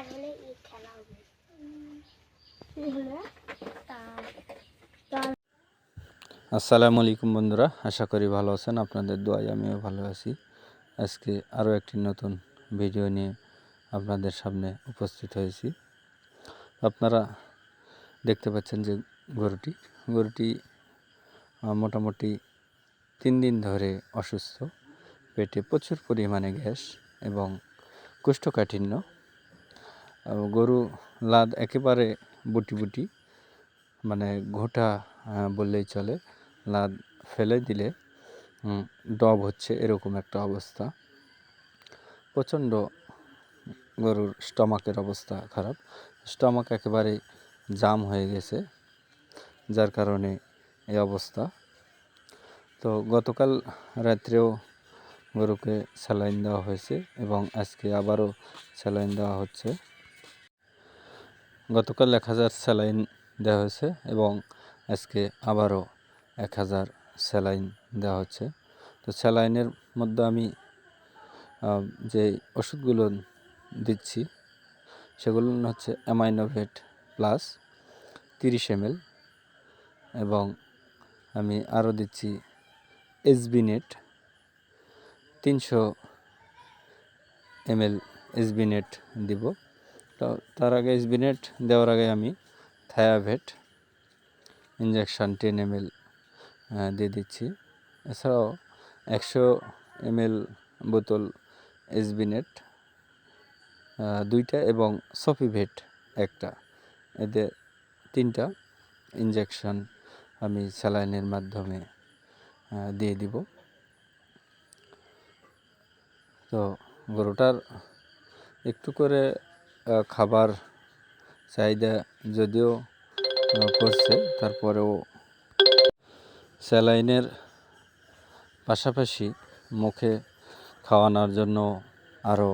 তার হলে এই খেলা হবে। আসসালামু আলাইকুম বন্ধুরা, আশা করি ভালো আছেন, আপনাদের দোয়াই আমিও ভালো আছি। আজকে আরও একটি নতুন ভিডিও নিয়ে আপনাদের সামনে উপস্থিত হয়েছি। আপনারা দেখতে পাচ্ছেন যে গরুটি গরুটি মোটামুটি তিন দিন ধরে অসুস্থ, পেটে প্রচুর পরিমাণে গ্যাস এবং কোষ্ঠকাঠিন্য গরু লাদ একেবারে বুটি বুটি মানে ঘোটা বললেই চলে। লাদ ফেলে দিলে ডব হচ্ছে এরকম একটা অবস্থা। প্রচণ্ড গরুর স্টমাকের অবস্থা খারাপ। স্টমাক একেবারে জাম হয়ে গেছে, যার কারণে এই অবস্থা। তো গতকাল রাত্রেও গরুকে স্যালাইন দেওয়া হয়েছে এবং আজকে আবারও স্যালাইন দেওয়া হচ্ছে। গতকাল এক হাজার স্যালাইন দেওয়া হয়েছে এবং আজকে আবারও এক হাজার স্যালাইন দেওয়া হচ্ছে। তো স্যালাইনের মধ্যে আমি যে ওষুধগুলো দিচ্ছি, সেগুলো হচ্ছে অ্যামাইনোভেট প্লাস তিরিশ এমএল এবং আমি আরও দিচ্ছি এসবিনেট তিনশো এমএল এসবিনেট দিব। তার আগে এসবিনেট দেওয়ার আগে আমি থায়াভেট ইঞ্জেকশান টেন এমএল দিয়ে দিচ্ছি। এছাড়াও একশো এমএল বোতল এসবিনেট দুইটা এবং সফিভেট একটা। এতে তিনটা ইঞ্জেকশন আমি স্যালাইনের মাধ্যমে দিয়ে দিব। তো গরুটার একটু করে খাবার চাহিদা যদিও করছে তারপরেও স্যালাইনের পাশাপাশি মুখে খাওয়ানোর জন্য আরও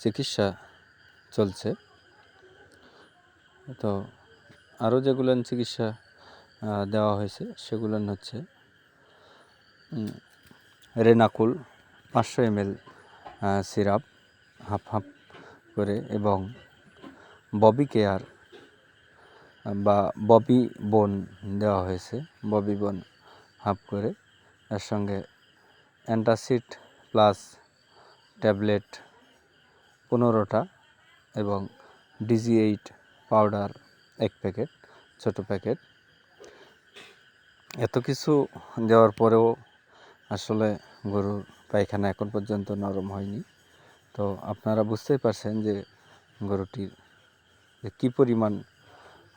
চিকিৎসা চলছে। তো আরও যেগুলো চিকিৎসা দেওয়া হয়েছে, সেগুলো হচ্ছে রেনাকুল পাঁচশো M L syrup, half half করে এবং ববি কেয়ার, বা ববি বোন দেওয়া হয়েছে, ববি বোন হাফ করে। এর সঙ্গে অ্যান্টাসিড প্লাস ট্যাবলেট পনেরোটা এবং ডিজি এইট পাউডার এক প্যাকেট, ছোট প্যাকেট। এত কিছু দেওয়ার পরেও আসলে গরুর পায়খানা এখন পর্যন্ত নরম হয়নি। তো আপনারা বুঝতেই পারছেন যে গরুটির কী পরিমাণ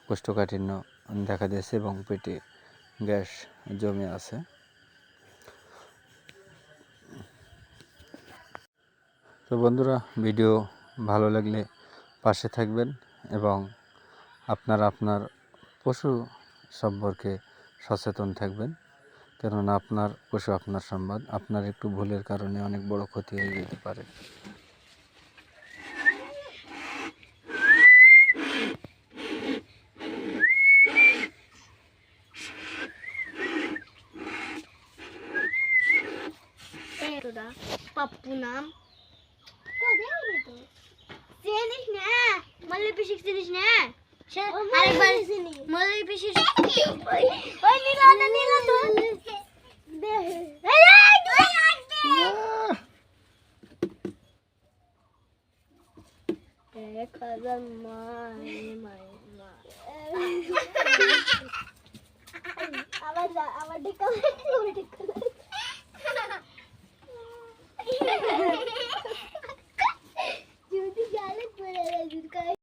কোষ্ঠকাঠিন্য দেখা দিয়েছে এবং পেটে গ্যাস জমে আছে। তো বন্ধুরা, ভিডিও ভালো লাগলে পাশে থাকবেন এবং আপনারা আপনার পশু সম্পর্কে সচেতন থাকবেন। কেননা আপনার পশু আপনার সম্বাদ আপনার একটু ভুলের কারণে অনেক বড় ক্ষতি হয়ে যেতে পারে। Папу нам. О, де вони то?